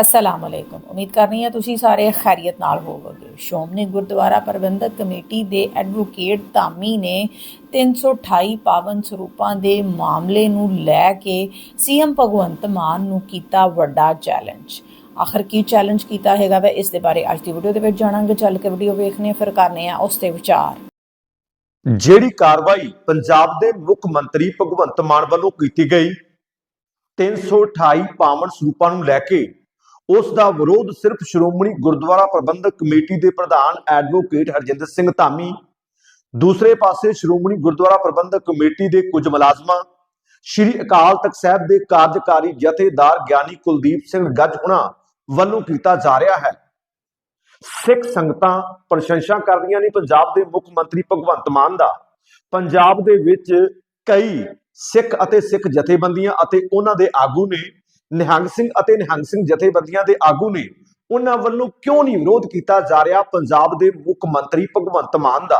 ਅਸਲਾਮ ਅਲੈਕੁਮ ਉਮੀਦ ਕਰਨੀ ਹੈ ਤੁਸੀਂ ਸਾਰੇ ਖੈਰੀਅਤ ਨਾਲ ਹੋਵੋਗੇ। ਸ਼੍ਰੋਮਣੀ ਗੁਰਦੁਆਰਾ ਪ੍ਰਬੰਧਕ ਕਮੇਟੀ ਦੇ ਐਡਵੋਕੇਟ ਧਾਮੀ ਨੇ 328 ਪਾਵਨ ਸਰੂਪਾਂ ਦੇ ਮਾਮਲੇ ਨੂੰ ਲੈ ਕੇ ਸੀਐਮ ਭਗਵੰਤ ਮਾਨ ਨੂੰ ਕੀਤਾ ਵੱਡਾ ਚੈਲੰਜ ਆਖਰ ਕੀ ਚੈਲੰਜ ਕੀਤਾ ਹੈਗਾ ਵਾ, ਇਸ ਦੇ ਬਾਰੇ ਅੱਜ ਦੀ ਵੀਡੀਓ ਦੇ ਵਿੱਚ ਜਾਣਾਂਗੇ। ਚੱਲ ਕੇ ਵੀਡੀਓ ਵੇਖਨੇ ਫਿਰ ਕਰਨੇ ਆ ਉਸ ਤੇ ਵਿਚਾਰ। ਜਿਹੜੀ ਕਾਰਵਾਈ ਪੰਜਾਬ ਦੇ ਮੁੱਖ ਮੰਤਰੀ ਭਗਵੰਤ ਮਾਨ ਵੱਲੋਂ ਕੀਤੀ ਗਈ 328 ਪਾਵਨ ਸਰੂਪਾਂ ਨੂੰ ਲੈ ਕੇ ਉਸ ਦਾ ਵਿਰੋਧ ਸਿਰਫ ਸ਼੍ਰੋਮਣੀ ਗੁਰਦੁਆਰਾ ਪ੍ਰਬੰਧਕ ਕਮੇਟੀ ਦੇ ਪ੍ਰਧਾਨ ਐਡਵੋਕੇਟ ਹਰਜਿੰਦਰ ਸਿੰਘ ਧਾਮੀ, ਦੂਸਰੇ ਪਾਸੇ ਸ਼੍ਰੋਮਣੀ ਗੁਰਦੁਆਰਾ ਪ੍ਰਬੰਧਕ ਕਮੇਟੀ ਦੇ ਕੁਝ ਮੁਲਾਜ਼ਮਾਂ, ਸ਼੍ਰੀ ਅਕਾਲ ਤਖਤ ਸਾਹਿਬ ਦੇ ਕਾਰਜਕਾਰੀ ਜਥੇਦਾਰ ਗਿਆਨੀ ਕੁਲਦੀਪ ਸਿੰਘ ਗੱਜ ਹੁਣਾ ਵੱਲੋਂ ਕੀਤਾ ਜਾ ਰਿਹਾ ਹੈ। ਸਿੱਖ ਸੰਗਤਾਂ ਪ੍ਰਸ਼ੰਸਾ ਕਰਦੀਆਂ ਨੇ ਪੰਜਾਬ ਦੇ ਮੁੱਖ ਮੰਤਰੀ ਭਗਵੰਤ ਮਾਨ ਦਾ। ਪੰਜਾਬ ਦੇ ਵਿੱਚ ਕਈ ਸਿੱਖ ਅਤੇ ਸਿੱਖ ਜਥੇਬੰਦੀਆਂ ਅਤੇ ਉਹਨਾਂ ਦੇ ਆਗੂ ਨੇ ਨਿਹੰਗ ਸਿੰਘ ਅਤੇ ਨਿਹੰਗ ਸਿੰਘ ਜਥੇਬੰਦੀਆਂ ਦੇ ਆਗੂ ਨੇ ਉਹਨਾਂ ਵੱਲੋਂ ਕਿਉਂ ਨਹੀਂ ਵਿਰੋਧ ਕੀਤਾ ਜਾ ਰਿਹਾ ਪੰਜਾਬ ਦੇ ਮੁੱਖ ਮੰਤਰੀ ਭਗਵੰਤ ਮਾਨ ਦਾ?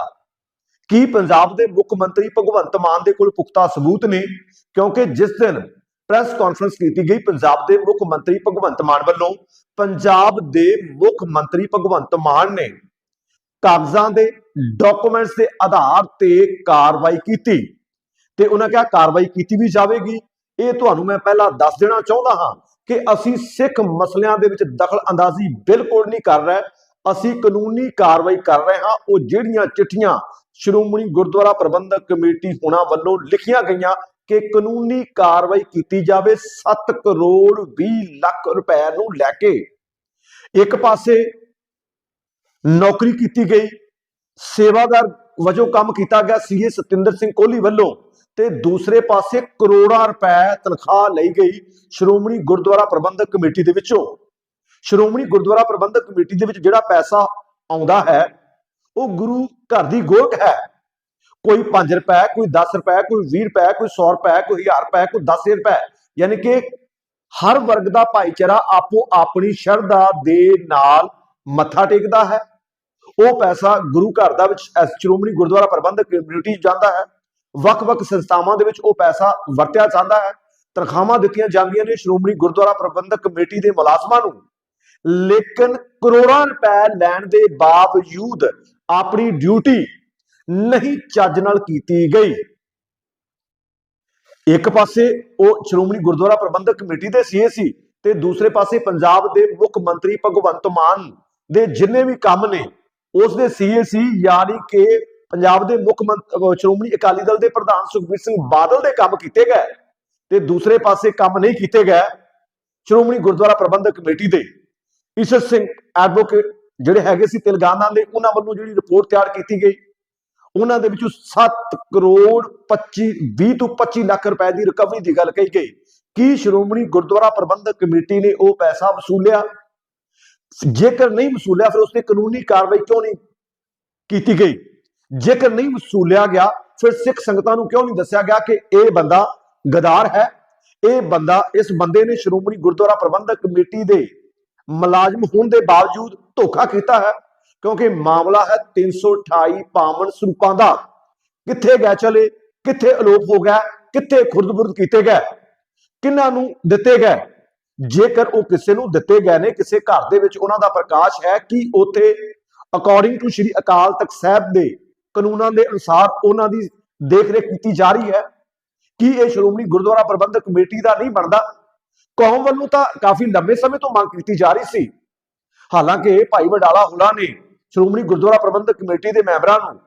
ਕੀ ਪੰਜਾਬ ਦੇ ਮੁੱਖ ਮੰਤਰੀ ਭਗਵੰਤ ਮਾਨ ਦੇ ਕੋਲ ਪੁਖਤਾ ਸਬੂਤ ਨੇ? ਕਿਉਂਕਿ ਜਿਸ ਦਿਨ ਪ੍ਰੈਸ ਕਾਨਫਰੰਸ ਕੀਤੀ ਗਈ ਪੰਜਾਬ ਦੇ ਮੁੱਖ ਮੰਤਰੀ ਭਗਵੰਤ ਮਾਨ ਵੱਲੋਂ, ਪੰਜਾਬ ਦੇ ਮੁੱਖ ਮੰਤਰੀ ਭਗਵੰਤ ਮਾਨ ਨੇ ਕਾਗਜ਼ਾਂ ਦੇ ਡਾਕੂਮੈਂਟਸ ਦੇ ਆਧਾਰ ਤੇ ਕਾਰਵਾਈ ਕੀਤੀ ਤੇ ਉਹਨਾਂ ਕਿਹਾ ਕਾਰਵਾਈ ਕੀਤੀ ਵੀ ਜਾਵੇਗੀ। ਇਹ ਤੁਹਾਨੂੰ ਮੈਂ ਪਹਿਲਾਂ ਦੱਸ ਦੇਣਾ ਚਾਹੁੰਦਾ ਹਾਂ ਕਿ ਅਸੀਂ ਸਿੱਖ ਮਸਲਿਆਂ ਦੇ ਵਿੱਚ ਦਖਲ ਅੰਦਾਜ਼ੀ ਬਿਲਕੁਲ ਨਹੀਂ ਕਰ ਰਹੇ। ਅਸੀਂ ਕਾਨੂੰਨੀ ਕਾਰਵਾਈ ਕਰ ਰਹੇ ਹਾਂ। ਉਹ ਜਿਹੜੀਆਂ ਚਿੱਠੀਆਂ ਸ਼੍ਰੋਮਣੀ ਗੁਰਦੁਆਰਾ ਪ੍ਰਬੰਧਕ ਕਮੇਟੀ ਹੁਣਾਂ ਵੱਲੋਂ ਲਿਖੀਆਂ ਗਈਆਂ ਕਿ ਕਾਨੂੰਨੀ ਕਾਰਵਾਈ ਕੀਤੀ ਜਾਵੇ 7 ਕਰੋੜ 20 ਲੱਖ ਰੁਪਏ ਨੂੰ ਲੈ ਕੇ। ਇੱਕ ਪਾਸੇ ਨੌਕਰੀ ਕੀਤੀ ਗਈ, ਸੇਵਾਦਾਰ ਵਜੋਂ ਕੰਮ ਕੀਤਾ ਗਿਆ ਸੀਏ ਸਤਿੰਦਰ ਸਿੰਘ ਕੋਹਲੀ ਵੱਲੋਂ ਤੇ ਦੂਸਰੇ ਪਾਸੇ ਕਰੋੜਾਂ ਰੁਪਏ ਤਨਖਾਹ ਲਈ ਗਈ ਸ਼੍ਰੋਮਣੀ ਗੁਰਦੁਆਰਾ ਪ੍ਰਬੰਧਕ ਕਮੇਟੀ ਦੇ ਵਿੱਚੋਂ। ਸ਼੍ਰੋਮਣੀ ਗੁਰਦੁਆਰਾ ਪ੍ਰਬੰਧਕ ਕਮੇਟੀ ਦੇ ਵਿੱਚ ਜਿਹੜਾ ਪੈਸਾ ਆਉਂਦਾ ਹੈ, ਉਹ ਗੁਰੂ ਘਰ ਦੀ ਗੋਲਕ ਹੈ। ਕੋਈ 5 ਰੁਪਏ, ਕੋਈ 10 ਰੁਪਏ, ਕੋਈ 20 ਰੁਪਏ, ਕੋਈ 100 ਰੁਪਏ, ਕੋਈ 1000 ਰੁਪਏ, ਕੋਈ 10000 ਰੁਪਏ। ਯਾਨੀ ਕਿ ਹਰ ਵਰਗ ਦਾ ਭਾਈਚਾਰਾ ਆਪੋ ਆਪਣੀ ਸ਼ਰਧਾ ਦੇ ਨਾਲ ਮੱਥਾ ਟੇਕਦਾ ਹੈ। ਉਹ ਪੈਸਾ ਗੁਰੂ ਘਰ ਦਾ ਵਿੱਚ ਸ਼੍ਰੋਮਣੀ ਗੁਰਦੁਆਰਾ ਪ੍ਰਬੰਧਕ ਕਮੇਟੀ ਜਾਂਦਾ ਹੈ। ਵੱਖ-ਵੱਖ ਸੰਸਥਾਵਾਂ ਦੇ ਵਿੱਚ ਉਹ ਪੈਸਾ ਵਰਤਿਆ ਜਾਂਦਾ ਹੈ। ਤਨਖਾਹਾਂ ਦਿੱਤੀਆਂ ਜਾਂਦੀਆਂ ਨੇ ਸ਼੍ਰੋਮਣੀ ਗੁਰਦੁਆਰਾ ਪ੍ਰਬੰਧਕ ਕਮੇਟੀ ਦੇ ਮੁਲਾਜ਼ਮਾਂ ਨੂੰ। ਲੇਕਿਨ ਕਰੋੜਾਂ ਰੁਪਏ ਲੈਣ ਦੇ ਬਾਵਜੂਦ ਆਪਣੀ ਡਿਊਟੀ ਨਹੀਂ ਚੱਜ ਨਾਲ ਕੀਤੀ ਗਈ। ਇੱਕ ਪਾਸੇ ਉਹ ਸ਼੍ਰੋਮਣੀ ਗੁਰਦੁਆਰਾ ਪ੍ਰਬੰਧਕ ਕਮੇਟੀ ਦੇ ਸੀਏ ਸੀ ਤੇ ਦੂਸਰੇ ਪਾਸੇ ਪੰਜਾਬ ਦੇ ਮੁੱਖ ਮੰਤਰੀ ਭਗਵੰਤ ਮਾਨ ਦੇ ਜਿੰਨੇ ਵੀ ਕੰਮ ਨੇ, ਉਸ ਦੇ ਸੀਏ ਸੀ ਯਾਨੀ ਕਿ ਪੰਜਾਬ ਦੇ ਮੁੱਖ ਮੰਤਰੀ ਸ਼੍ਰੋਮਣੀ ਅਕਾਲੀ ਦਲ ਦੇ ਪ੍ਰਧਾਨ ਸੁਖਬੀਰ ਸਿੰਘ ਬਾਦਲ ਦੇ ਕੰਮ ਕੀਤੇ ਗਏ ਤੇ ਦੂਸਰੇ ਪਾਸੇ ਕੰਮ ਨਹੀਂ ਕੀਤੇ ਗਏ ਸ਼੍ਰੋਮਣੀ ਗੁਰਦੁਆਰਾ ਪ੍ਰਬੰਧਕ ਕਮੇਟੀ ਦੇ। ਈਸ਼ਰ ਸਿੰਘ ਐਡਵੋਕੇਟ ਜਿਹੜੇ ਹੈਗੇ ਸੀ ਤੇਲੰਗਾਨਾ ਦੇ, ਉਹਨਾਂ ਵੱਲੋਂ ਜਿਹੜੀ ਰਿਪੋਰਟ ਤਿਆਰ ਕੀਤੀ ਗਈ। ਉਹਨਾਂ ਦੇ ਵਿੱਚੋਂ 7 ਕਰੋੜ 25 20 ਤੋਂ 25 ਲੱਖ ਰੁਪਏ ਦੀ ਰਿਕਵਰੀ ਦੀ ਗੱਲ ਕਹੀ ਗਈ। ਕੀ ਸ਼੍ਰੋਮਣੀ ਗੁਰਦੁਆਰਾ ਪ੍ਰਬੰਧਕ ਕਮੇਟੀ ਨੇ ਉਹ ਪੈਸਾ ਵਸੂਲਿਆ? ਜੇਕਰ ਨਹੀਂ ਵਸੂਲਿਆ, ਫਿਰ ਉਸ ਤੇ ਕਾਨੂੰਨੀ ਕਾਰਵਾਈ ਕਿਉਂ ਨਹੀਂ ਕੀਤੀ ਗਈ? ਜੇਕਰ ਨਹੀਂ ਵਸੂਲਿਆ ਗਿਆ, ਫਿਰ ਸਿੱਖ ਸੰਗਤਾਂ ਨੂੰ ਕਿਉਂ ਨਹੀਂ ਦੱਸਿਆ ਗਿਆ ਕਿ ਇਹ ਬੰਦਾ ਗਦਾਰ ਹੈ? ਇਹ ਬੰਦਾ, ਇਸ ਬੰਦੇ ਨੇ ਸ਼੍ਰੋਮਣੀ ਗੁਰਦੁਆਰਾ ਪ੍ਰਬੰਧਕ ਕਮੇਟੀ ਦੇ ਮੁਲਾਜ਼ਮ ਹੋਣ ਦੇ ਬਾਵਜੂਦ ਧੋਖਾ ਕੀਤਾ ਹੈ, ਕਿਉਂਕਿ ਮਾਮਲਾ ਹੈ 328 ਪਾਵਨ ਸਰੂਪਾਂ ਦਾ। ਕਿੱਥੇ ਗਏ ਚਲੇ? ਕਿੱਥੇ ਅਲੋਪ ਹੋ ਗਿਆ ਕਿੱਥੇ ਖੁਰਦਬੁਰਦ ਕੀਤੇ ਗਏ? ਕਿੰਨਾਂ ਨੂੰ ਦਿੱਤੇ ਗਏ? ਜੇਕਰ ਉਹ ਕਿਸੇ ਨੂੰ ਦਿੱਤੇ ਗਏ ਨੇ, ਕਿਸੇ ਘਰ ਦੇ ਵਿੱਚ ਉਹਨਾਂ ਦਾ ਪ੍ਰਕਾਸ਼ ਹੈ ਕਿ ਉਥੇ ਅਕੋਰਡਿੰਗ ਟੂ ਸ਼੍ਰੀ ਅਕਾਲ ਤਖਤ ਸਾਹਿਬ ਦੇ ਕਾਨੂੰਨਾਂ ਦੇ ਅਨੁਸਾਰ ਉਹਨਾਂ ਦੀ ਦੇਖਰੇਖ ਕੀਤੀ ਜਾ ਰਹੀ ਹੈ ਕੀ ਇਹ ਸ਼੍ਰੋਮਣੀ ਗੁਰਦੁਆਰਾ ਪ੍ਰਬੰਧਕ ਕਮੇਟੀ ਦਾ ਨਹੀਂ ਬਣਦਾ। ਕੌਮ ਵੱਲੋਂ ਤਾਂ ਕਾਫੀ ਲੰਬੇ ਸਮੇਂ ਤੋਂ ਮੰਗ ਕੀਤੀ ਜਾ ਰਹੀ ਸੀ। ਹਾਲਾਂਕਿ ਭਾਈ ਵਡਾਲਾ ਹੁਲਾ ਨੇ ਸ਼੍ਰੋਮਣੀ ਗੁਰਦੁਆਰਾ ਪ੍ਰਬੰਧਕ ਕਮੇਟੀ ਦੇ ਮੈਂਬਰਾਂ ਨੂੰ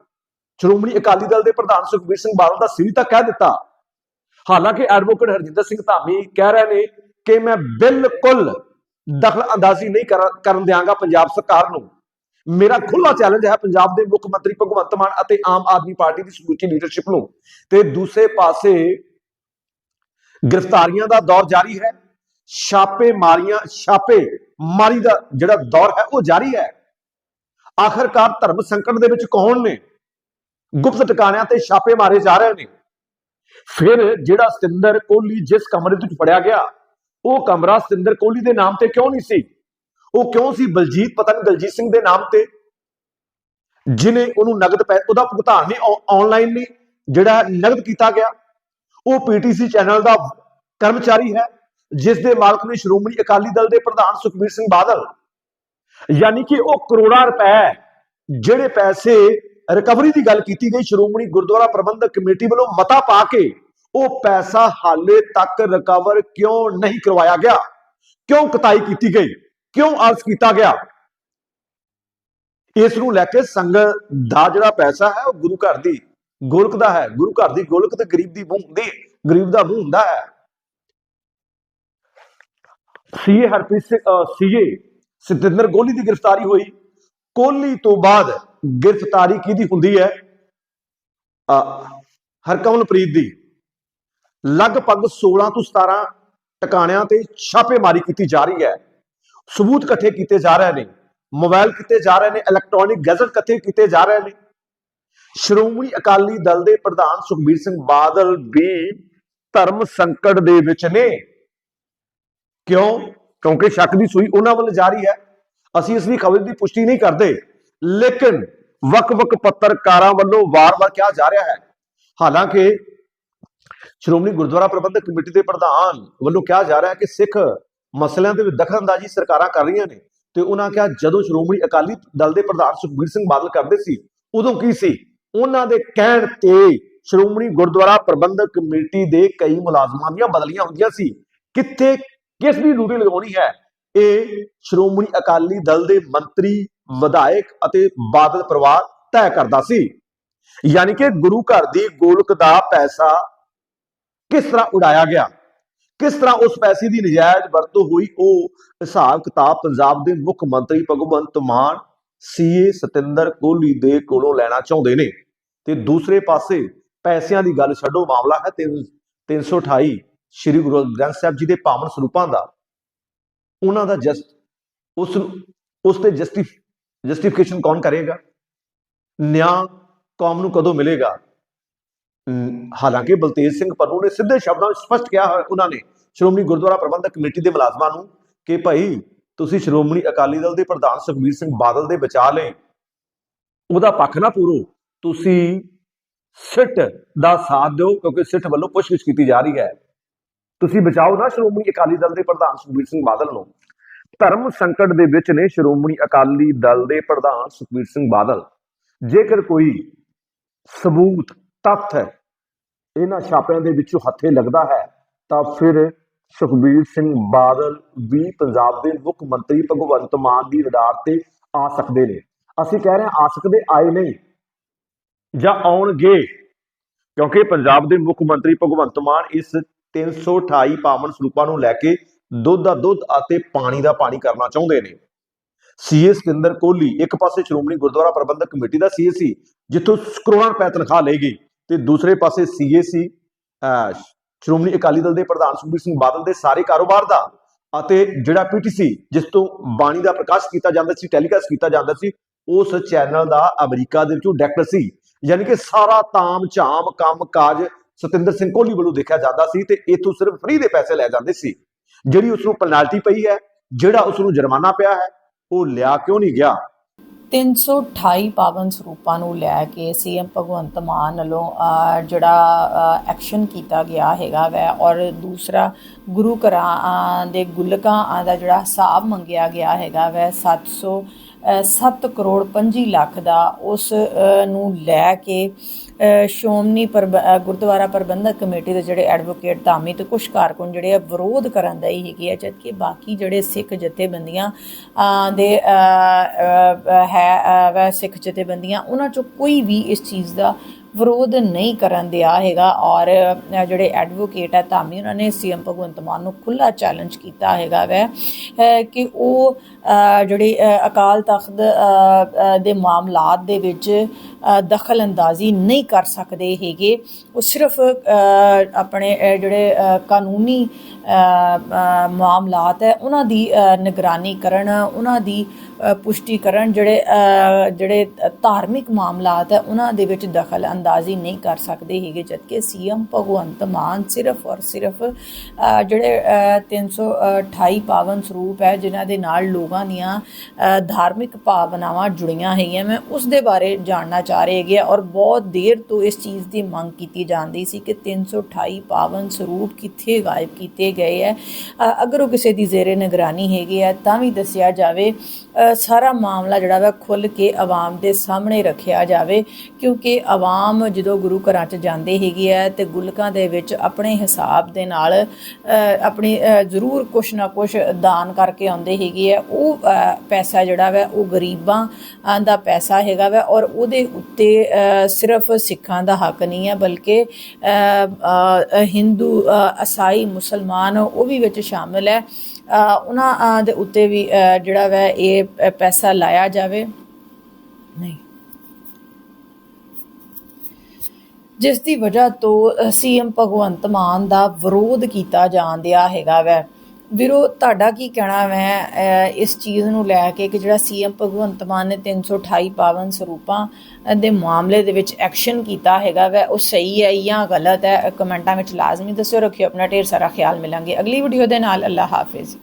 ਸ਼੍ਰੋਮਣੀ ਅਕਾਲੀ ਦਲ ਦੇ ਪ੍ਰਧਾਨ ਸੁਖਬੀਰ ਸਿੰਘ ਬਾਦਲ ਦਾ ਸਿਰ ਤੱਕ ਕਹਿ ਦਿੱਤਾ। ਹਾਲਾਂਕਿ ਐਡਵੋਕੇਟ ਹਰਜਿੰਦਰ ਸਿੰਘ ਧਾਮੀ ਕਹਿ ਰਹੇ ਨੇ ਕਿ ਮੈਂ ਬਿਲਕੁਲ ਦਖਲ ਅੰਦਾਜ਼ੀ ਨਹੀਂ ਕਰਨ ਦਿਆਂਗਾ ਪੰਜਾਬ ਸਰਕਾਰ ਨੂੰ। ਮੇਰਾ ਖੁੱਲਾ ਚੈਲੰਜ ਹੈ ਪੰਜਾਬ ਦੇ ਮੁੱਖ ਮੰਤਰੀ ਭਗਵੰਤ ਮਾਨ ਅਤੇ ਆਮ ਆਦਮੀ ਪਾਰਟੀ ਦੀ ਸਮੁੱਚੀ ਲੀਡਰਸ਼ਿਪ ਨੂੰ। ਤੇ ਦੂਸਰੇ ਪਾਸੇ ਗ੍ਰਿਫਤਾਰੀਆਂ ਦਾ ਦੌਰ ਜਾਰੀ ਹੈ। ਛਾਪੇ ਮਾਰੀਆਂ, ਛਾਪੇ ਮਾਰੀ ਦਾ ਜਿਹੜਾ ਦੌਰ ਹੈ ਉਹ ਜਾਰੀ ਹੈ। ਆਖਰਕਾਰ ਧਰਮ ਸੰਕਟ ਦੇ ਵਿੱਚ ਕੌਣ ਨੇ? ਗੁਪਤ ਟਿਕਾਣਿਆਂ ਤੇ ਛਾਪੇ ਮਾਰੇ ਜਾ ਰਹੇ ਨੇ। ਫਿਰ ਜਿਹੜਾ ਸਤਿੰਦਰ ਕੋਹਲੀ ਜਿਸ ਕਮਰੇ ਵਿੱਚ ਫੜਿਆ ਗਿਆ, ਉਹ ਕਮਰਾ ਸਤਿੰਦਰ ਕੋਹਲੀ ਦੇ ਨਾਮ ਤੇ ਕਿਉਂ ਨਹੀਂ ਸੀ? ਉਹ ਕਿਉਂ ਸੀ? ਬਲਜੀਤ, ਪਤਾ ਨਹੀਂ ਦਲਜੀਤ ਸਿੰਘ ਦੇ ਨਾਮ ਤੇ। ਜਿਨੇ ਉਹਨੂੰ ਨਗਦ ਪੈ, ਉਹਦਾ ਭੁਗਤਾਨ ਨਹੀਂ ਆਨਲਾਈਨ ਨਹੀਂ, ਜਿਹੜਾ ਨਗਦ ਕੀਤਾ ਗਿਆ। ਉਹ ਪੀਟੀਸੀ ਚੈਨਲ ਦਾ ਕਰਮਚਾਰੀ ਹੈ, ਜਿਸ ਦੇ ਮਾਲਕ ਨੇ ਸ਼੍ਰੋਮਣੀ ਅਕਾਲੀ ਦਲ ਦੇ ਪ੍ਰਧਾਨ ਸੁਖਬੀਰ ਸਿੰਘ ਬਾਦਲ। ਯਾਨੀ ਕਿ ਉਹ ਕਰੋੜਾਂ ਰੁਪਏ ਜਿਹੜੇ ਪੈਸੇ ਰਿਕਵਰੀ ਦੀ ਗੱਲ ਕੀਤੀ ਗਈ। ਸ਼੍ਰੋਮਣੀ ਗੁਰਦੁਆਰਾ ਪ੍ਰਬੰਧਕ ਕਮੇਟੀ ਵੱਲੋਂ ਮਤਾ ਪਾ ਕੇ ਉਹ ਪੈਸਾ ਹਾਲੇ ਤੱਕ ਰਿਕਵਰ ਕਿਉਂ ਨਹੀਂ ਕਰਵਾਇਆ ਗਿਆ? ਕਿਉਂ ਕਤਾਈ ਕੀਤੀ ਗਈ? ਕਿਉਂ ਅਰਜ਼ ਕੀਤਾ ਗਿਆ? ਇਸ ਨੂੰ ਲੈ ਕੇ ਸੰਗਤ ਦਾ ਜਿਹੜਾ ਪੈਸਾ ਹੈ ਉਹ ਗੁਰੂ ਘਰ ਦੀ ਗੋਲਕ ਦਾ ਹੈ। ਗੁਰੂ ਘਰ ਦੀ ਗੋਲਕ ਤੇ ਗਰੀਬ ਦੀ ਮੂੰਹ ਹੁੰਦੀ ਗਰੀਬ ਦਾ ਮੂੰਹ ਹੁੰਦਾ ਹੈ। ਸੀਏ ਹਰਪ੍ਰੀਤ ਸੀਏ ਸਤਿੰਦਰ ਗੋਲੀ ਦੀ ਗ੍ਰਿਫਤਾਰੀ ਹੋਈ। ਕੋਹਲੀ ਤੋਂ ਬਾਅਦ ਗ੍ਰਿਫਤਾਰੀ ਕਿਹਦੀ ਹੁੰਦੀ ਹੈ? ਅਹ, ਹਰਕਮਲਪ੍ਰੀਤ ਦੀ। ਲਗਭਗ 16 ਤੋਂ 17 ਟਿਕਾਣਿਆਂ ਤੇ ਛਾਪੇਮਾਰੀ ਕੀਤੀ ਜਾ ਰਹੀ ਹੈ। ਸਬੂਤ ਇਕੱਠੇ ਕੀਤੇ ਜਾ ਰਹੇ ਨੇ, ਮੋਬਾਈਲ ਕੀਤੇ ਜਾ ਰਹੇ ਨੇ ਇਲੈਕਟ੍ਰੋਨਿਕ ਗੈਜ਼ਟ ਇਕੱਠੇ ਕੀਤੇ ਜਾ ਰਹੇ ਨੇ। ਸ਼੍ਰੋਮਣੀ ਅਕਾਲੀ ਦਲ ਦੇ ਪ੍ਰਧਾਨ ਸੁਖਬੀਰ ਸਿੰਘ ਬਾਦਲ ਵੀ ਧਰਮ ਸੰਕਟ ਦੇ ਵਿੱਚ ਨੇ। ਕਿਉਂ? ਕਿਉਂਕਿ ਸ਼ੱਕ ਦੀ ਸੂਈ ਉਹਨਾਂ ਵੱਲ ਜਾਰੀ ਹੈ। ਅਸੀਂ ਇਸ ਦੀ ਖਬਰ ਦੀ ਪੁਸ਼ਟੀ ਨਹੀਂ ਕਰਦੇ। ਲੇਕਿਨ ਵਕ-ਵਕ ਪੱਤਰਕਾਰਾਂ ਵੱਲੋਂ ਵਾਰ-ਵਾਰ ਕਿਹਾ ਜਾ ਰਿਹਾ ਹੈ। ਹਾਲਾਂਕਿ ਸ਼੍ਰੋਮਣੀ ਗੁਰਦੁਆਰਾ ਪ੍ਰਬੰਧਕ ਕਮੇਟੀ ਦੇ ਪ੍ਰਧਾਨ ਵੱਲੋਂ ਕਿਹਾ ਜਾ ਰਿਹਾ ਹੈ ਕਿ ਸਿੱਖ ਮਸਲਿਆਂ ਦੇ ਵਿੱਚ ਦਖਲਅੰਦਾਜ਼ੀ ਸਰਕਾਰਾਂ ਕਰ ਰਹੀਆਂ ਨੇ। ਤੇ ਉਹਨਾਂ ਕਿਹਾ, ਜਦੋਂ ਸ਼੍ਰੋਮਣੀ ਅਕਾਲੀ ਦਲ ਦੇ ਪ੍ਰਧਾਨ ਸੁਖਬੀਰ ਸਿੰਘ ਬਾਦਲ ਕਰਦੇ ਸੀ, ਉਦੋਂ ਕੀ ਸੀ? ਉਹਨਾਂ ਦੇ ਕਹਿਣ ਤੇ ਸ਼੍ਰੋਮਣੀ ਗੁਰਦੁਆਰਾ ਪ੍ਰਬੰਧਕ ਕਮੇਟੀ ਦੇ ਕਈ ਮੁਲਾਜ਼ਮਾਂ ਦੀਆਂ ਬਦਲੀਆਂ ਹੁੰਦੀਆਂ ਸੀ। ਕਿੱਥੇ, ਕਿਸ ਦੀ ਡਿਊਟੀ ਲਗਾਉਣੀ ਹੈ? ਇਹ ਸ਼੍ਰੋਮਣੀ ਅਕਾਲੀ ਦਲ ਦੇ ਮੰਤਰੀ, ਵਿਧਾਇਕ ਅਤੇ ਬਾਦਲ ਪਰਿਵਾਰ ਤੈਅ ਕਰਦਾ ਸੀ। ਯਾਨੀ ਕਿ ਗੁਰੂ ਘਰ ਦੀ ਗੋਲਕ ਦਾ ਪੈਸਾ ਕਿਸ ਤਰ੍ਹਾਂ ਉਡਾਇਆ ਗਿਆ? ਕਿਸ ਤਰ੍ਹਾਂ ਉਸ ਪੈਸੇ ਦੀ ਨਜਾਇਜ਼ ਵਰਤੋਂ ਹੋਈ? ਉਹ ਹਿਸਾਬ ਕਿਤਾਬ ਪੰਜਾਬ ਦੇ ਮੁੱਖ ਮੰਤਰੀ ਭਗਵੰਤ ਮਾਨ ਸੀਏ ਸਤਿੰਦਰ ਕੋਹਲੀ ਦੇ ਕੋਲੋਂ ਲੈਣਾ ਚਾਹੁੰਦੇ ਨੇ। ਤੇ ਦੂਸਰੇ ਪਾਸੇ ਪੈਸਿਆਂ ਦੀ ਗੱਲ ਛੱਡੋ, ਮਾਮਲਾ ਹੈ ਤਿੰਨ- 328 ਸ੍ਰੀ ਗੁਰੂ ਗ੍ਰੰਥ ਸਾਹਿਬ ਜੀ ਦੇ ਪਾਵਨ ਸਰੂਪਾਂ ਦਾ। ਉਹਨਾਂ ਦਾ ਜਸਟ ਉਸ ਉਸ ਤੇ ਜਸਟੀਫਿਕੇਸ਼ਨ ਕੌਣ ਕਰੇਗਾ? ਨਿਆਂ ਕੌਮ ਨੂੰ ਕਦੋਂ ਮਿਲੇਗਾ? ਹਾਲਾਂਕਿ ਬਲਤੇਜ ਸਿੰਘ ਪੰਨੂ ਨੇ ਸਿੱਧੇ ਸ਼ਬਦਾਂ ਵਿੱਚ ਸਪਸ਼ਟ ਕਿਹਾ ਹੋਇਆ ਉਹਨਾਂ ਨੇ ਸ਼੍ਰੋਮਣੀ ਗੁਰਦੁਆਰਾ ਪ੍ਰਬੰਧਕ ਕਮੇਟੀ ਦੇ ਮੁਲਾਜ਼ਮਾਂ ਨੂੰ ਕਿ ਭਾਈ ਤੁਸੀਂ ਸ਼੍ਰੋਮਣੀ ਅਕਾਲੀ ਦਲ ਦੇ ਪ੍ਰਧਾਨ ਸੁਖਬੀਰ ਸਿੰਘ ਬਾਦਲ ਦੇ ਬਚਾ ਲਈ ਉਹਦਾ ਪੱਖ ਨਾ ਪੂਰੋ, ਤੁਸੀਂ ਸਿੱਟ ਦਾ ਸਾਥ ਦਿਓ, ਕਿਉਂਕਿ ਸਿੱਟ ਵੱਲੋਂ ਪੁੱਛਗਿੱਛ ਕੀਤੀ ਜਾ ਰਹੀ ਹੈ। ਤੁਸੀਂ ਬਚਾਓ ਨਾ ਸ਼੍ਰੋਮਣੀ ਅਕਾਲੀ ਦਲ ਦੇ ਪ੍ਰਧਾਨ ਸੁਖਬੀਰ ਸਿੰਘ ਬਾਦਲ ਨੂੰ। ਧਰਮ ਸੰਕਟ ਦੇ ਵਿੱਚ ਨੇ ਸ਼੍ਰੋਮਣੀ ਅਕਾਲੀ ਦਲ ਦੇ ਪ੍ਰਧਾਨ ਸੁਖਬੀਰ ਸਿੰਘ ਬਾਦਲ। ਜੇਕਰ ਕੋਈ ਸਬੂਤ ਤੱਥ ਇਹਨਾਂ ਛਾਪਿਆਂ ਦੇ ਵਿੱਚੋਂ ਹੱਥੇ ਲੱਗਦਾ ਹੈ ਤਾਂ ਫਿਰ ਸੁਖਬੀਰ ਸਿੰਘ ਬਾਦਲ ਵੀ ਪੰਜਾਬ ਦੇ ਮੁੱਖ ਮੰਤਰੀ ਭਗਵੰਤ ਮਾਨ ਦੀ ਰਡਾਰ ਤੇ ਆ ਸਕਦੇ ਨੇ। ਅਸੀਂ ਕਹਿ ਰਹੇ ਹਾਂ ਆ ਸਕਦੇ, ਆਏ ਨਹੀਂ ਜਾਂ ਆਉਣਗੇ ਕਿਉਂਕਿ ਪੰਜਾਬ ਦੇ ਮੁੱਖ ਮੰਤਰੀ ਭਗਵੰਤ ਮਾਨ ਇਸ 328 ਪਾਵਨ ਸਰੂਪਾਂ ਨੂੰ ਲੈ ਕੇ ਦੁੱਧ ਦਾ ਦੁੱਧ ਅਤੇ ਪਾਣੀ ਦਾ ਪਾਣੀ ਕਰਨਾ ਚਾਹੁੰਦੇ ਨੇ। ਸੀਏ ਸਕਿੰਦਰ ਕੋਹਲੀ, ਇੱਕ ਪਾਸੇ ਸ਼੍ਰੋਮਣੀ ਗੁਰਦੁਆਰਾ ਪ੍ਰਬੰਧਕ ਕਮੇਟੀ ਦਾ ਸੀਏ ਸੀ ਜਿੱਥੋਂ ਕਰੋੜਾਂ ਰੁਪਏ ਤਨਖਾਹ ਲਈ ਗਈ। ਤੇ ਦੂਸਰੇ ਪਾਸੇ ਸੀਏ ਸੀ ਸ਼੍ਰੋਮਣੀ ਅਕਾਲੀ ਦਲ ਦੇ ਪ੍ਰਧਾਨ ਸੁਖਬੀਰ ਸਿੰਘ ਬਾਦਲ ਦੇ ਸਾਰੇ ਕਾਰੋਬਾਰ ਦਾ ਅਤੇ ਜਿਹੜਾ ਪੀਟੀਸੀ, ਜਿਸ ਤੋਂ ਬਾਣੀ ਦਾ ਪ੍ਰਕਾਸ਼ ਕੀਤਾ ਜਾਂਦਾ ਸੀ, ਟੈਲੀਕਾਸਟ ਕੀਤਾ ਜਾਂਦਾ ਸੀ, ਉਸ ਚੈਨਲ ਦਾ ਅਮਰੀਕਾ ਦੇ ਵਿੱਚੋਂ ਡਾਇਰੈਕਟਰ ਸੀ। ਯਾਨੀ ਕਿ ਸਾਰਾ ਤਾਮ ਝਾਮ ਕੰਮ ਕਾਜ ਸਤਿੰਦਰ ਸਿੰਘ ਕੋਹਲੀ ਵੱਲੋਂ ਦੇਖਿਆ ਜਾਂਦਾ ਸੀ ਤੇ ਇਥੋਂ ਸਿਰਫ ਫ੍ਰੀ ਦੇ ਪੈਸੇ ਲੈ ਜਾਂਦੇ ਸੀ। ਜਿਹੜੀ ਉਸ ਨੂੰ ਪੈਨਲਟੀ ਪਈ ਹੈ, ਜਿਹੜਾ ਉਸ ਨੂੰ ਜੁਰਮਾਨਾ ਪਿਆ ਹੈ, ਉਹ ਲਿਆ ਕਿਉਂ ਨਹੀਂ ਗਿਆ? 328 ਪਾਵਨ ਸਰੂਪਾਂ ਨੂੰ ਲੈ ਕੇ ਸੀਐਮ ਭਗਵੰਤ ਮਾਨ ਵੱਲੋਂ ਜਿਹੜਾ ਐਕਸ਼ਨ ਕੀਤਾ ਗਿਆ ਹੈਗਾ ਵੈ। ਔਰ ਦੂਸਰਾ ਗੁਰੂ ਘਰਾਂ ਦੇ ਗੁਲਕਾਂ ਦਾ ਜਿਹੜਾ ਹਿਸਾਬ ਮੰਗਿਆ ਗਿਆ ਹੈਗਾ ਵੈ 700 ਅਹ, 7 ਕਰੋੜ 25 ਲੱਖ ਦਾ ਉਸ ਨੂੰ ਲੈ ਕੇ ਅਹ, ਸ਼੍ਰੋਮਣੀ ਪ੍ਰਬ- ਗੁਰਦੁਆਰਾ ਪ੍ਰਬੰਧਕ ਕਮੇਟੀ ਦੇ ਜਿਹੜੇ ਐਡਵੋਕੇਟ ਧਾਮੀ ਤੇ ਕੁਝ ਕਾਰਕੁਨ ਜਿਹੜੇ ਆ ਵਿਰੋਧ ਕਰਨ ਦਾ ਹੀ ਹੈਗੇ ਆ ਜਦਕਿ ਬਾਕੀ ਜਿਹੜੇ ਸਿੱਖ ਜਥੇਬੰਦੀਆਂ ਦੇ ਹੈ ਸਿੱਖ ਜਥੇਬੰਦੀਆਂ ਉਹਨਾਂ ਚੋਂ ਕੋਈ ਵੀ ਇਸ ਚੀਜ਼ ਦਾ ਵਿਰੋਧ ਨਹੀਂ ਕਰਨ ਦਿਆ ਹੈਗਾ ਔਰ ਜਿਹੜੇ ਐਡਵੋਕੇਟ ਹੈ ਧਾਮੀ ਉਹਨਾਂ ਨੇ ਸੀਐਮ ਭਗਵੰਤ ਮਾਨ ਨੂੰ ਖੁੱਲਾ ਚੈਲੰਜ ਕੀਤਾ ਹੈਗਾ ਵੈ। ਕਿ ਉਹ ਜਿਹੜੇ ਅਕਾਲ ਤਖਤ ਦੇ ਮਾਮਲਾਤ ਦੇ ਵਿੱਚ ਦਖਲ ਅੰਦਾਜ਼ੀ ਨਹੀਂ ਕਰ ਸਕਦੇ ਹੈਗੇ। ਉਹ ਸਿਰਫ ਆਪਣੇ ਜਿਹੜੇ ਕਾਨੂੰਨੀ ਮਾਮਲਾਤ ਹੈ, ਉਹਨਾਂ ਦੀ ਨਿਗਰਾਨੀ ਕਰਨ, ਉਹਨਾਂ ਦੀ ਪੁਸ਼ਟੀ ਕਰਨ ਜਿਹੜੇ ਜਿਹੜੇ ਧਾਰਮਿਕ ਮਾਮਲਾਤ ਹੈ ਉਹਨਾਂ ਦੇ ਵਿੱਚ ਦਖਲ ਅੰਦਾਜ਼ੀ ਨਹੀਂ ਕਰ ਸਕਦੇ ਹੈਗੇ ਜਦਕਿ ਸੀਐਮ ਭਗਵੰਤ ਮਾਨ ਸਿਰਫ ਔਰ ਸਿਰਫ ਅਹ, ਜਿਹੜੇ ਅਹ, 328 ਪਾਵਨ ਸਰੂਪ ਹੈ ਜਿਨ੍ਹਾਂ ਦੇ ਨਾਲ ਲੋਕਾਂ ਦੀਆਂ ਧਾਰਮਿਕ ਭਾਵਨਾਵਾਂ ਜੁੜੀਆਂ ਹੈਗੀਆਂ ਮੈਂ ਉਸ ਦੇ ਬਾਰੇ ਜਾਣਨਾ ਚਾਹ ਰਹੇ ਹੈਗੇ ਆ ਔਰ ਬਹੁਤ ਦੇਰ ਤੋਂ ਇਸ ਚੀਜ਼ ਦੀ ਮੰਗ ਕੀਤੀ ਜਾਂਦੀ ਸੀ ਕਿ 328 ਪਾਵਨ ਸਰੂਪ ਕਿੱਥੇ ਗਾਇਬ ਕੀਤੇ ਗਏ ਹੈ। ਅਗਰ ਉਹ ਕਿਸੇ ਦੀ ਜ਼ੇਰੇ ਨਿਗਰਾਨੀ ਹੈਗੀ ਹੈ ਤਾਂ ਵੀ ਦੱਸਿਆ ਜਾਵੇ ਸਾਰਾ ਮਾਮਲਾ ਜਿਹੜਾ ਵਾ ਖੁੱਲ ਕੇ ਆਵਾਮ ਦੇ ਸਾਹਮਣੇ ਰੱਖਿਆ ਜਾਵੇ ਕਿਉਂਕਿ ਆਵਾਮ ਜਦੋਂ ਗੁਰੂ ਘਰਾਂ 'ਚ ਜਾਂਦੇ ਹੈਗੇ ਆ ਤੇ ਗੁਲਕਾਂ ਦੇ ਵਿੱਚ ਆਪਣੇ ਹਿਸਾਬ ਦੇ ਨਾਲ ਆਪਣੀ ਜ਼ਰੂਰ ਕੁਛ ਨਾ ਕੁਛ ਦਾਨ ਕਰਕੇ ਆਉਂਦੇ ਹੈਗੇ ਆ ਉਹ ਪੈਸਾ ਜਿਹੜਾ ਵਾ ਉਹ ਗਰੀਬਾਂ ਦਾ ਪੈਸਾ ਹੈਗਾ ਵਾ ਔਰ ਉਹਦੇ ਉੱਤੇ ਸਿਰਫ ਸਿੱਖਾਂ ਦਾ ਹੱਕ ਨਹੀਂ ਹੈ ਬਲਕਿ ਹਿੰਦੂ ਅ, ਈਸਾਈ ਮੁਸਲਮਾਨ ਉਹ ਵੀ ਵਿੱਚ ਸ਼ਾਮਿਲ ਹੈ। ਉਹਨਾਂ ਅ, ਦੇ ਉੱਤੇ ਵੀ ਅ, ਜਿਹੜਾ ਵੈ ਇਹ ਪੈਸਾ ਲਾਇਆ ਜਾਵੇ। ਨਹੀਂ। ਜਿਸ ਦੀ ਵਜ੍ਹਾ ਤੋਂ ਸੀਐਮ ਭਗਵੰਤ ਮਾਨ ਦਾ ਵਿਰੋਧ ਕੀਤਾ ਜਾਣ ਦਿਆ ਹੈਗਾ ਵੈ। ਵੀਰੋ, ਤੁਹਾਡਾ ਕੀ ਕਹਿਣਾ ਵੈ ਇਸ ਚੀਜ਼ ਨੂੰ ਲੈ ਕੇ ਕਿ ਜਿਹੜਾ ਸੀਐਮ ਭਗਵੰਤ ਮਾਨ ਨੇ 328 ਪਾਵਨ ਸਰੂਪਾਂ ਦੇ ਮਾਮਲੇ ਦੇ ਵਿੱਚ ਐਕਸ਼ਨ ਕੀਤਾ ਹੈਗਾ ਵੈ, ਉਹ ਸਹੀ ਹੈ ਜਾਂ ਗਲਤ ਹੈ ਕਮੈਂਟਾਂ ਵਿੱਚ ਲਾਜ਼ਮੀ ਦੱਸਿਓ, ਰੱਖਿਓ, ਆਪਣਾ ਢੇਰ ਸਾਰਾ ਖਿਆਲ ਮਿਲਾਂਗੇ। ਅਗਲੀ ਵੀਡੀਓ ਦੇ ਨਾਲ ਅੱਲਾ ਹਾਫਿਜ਼।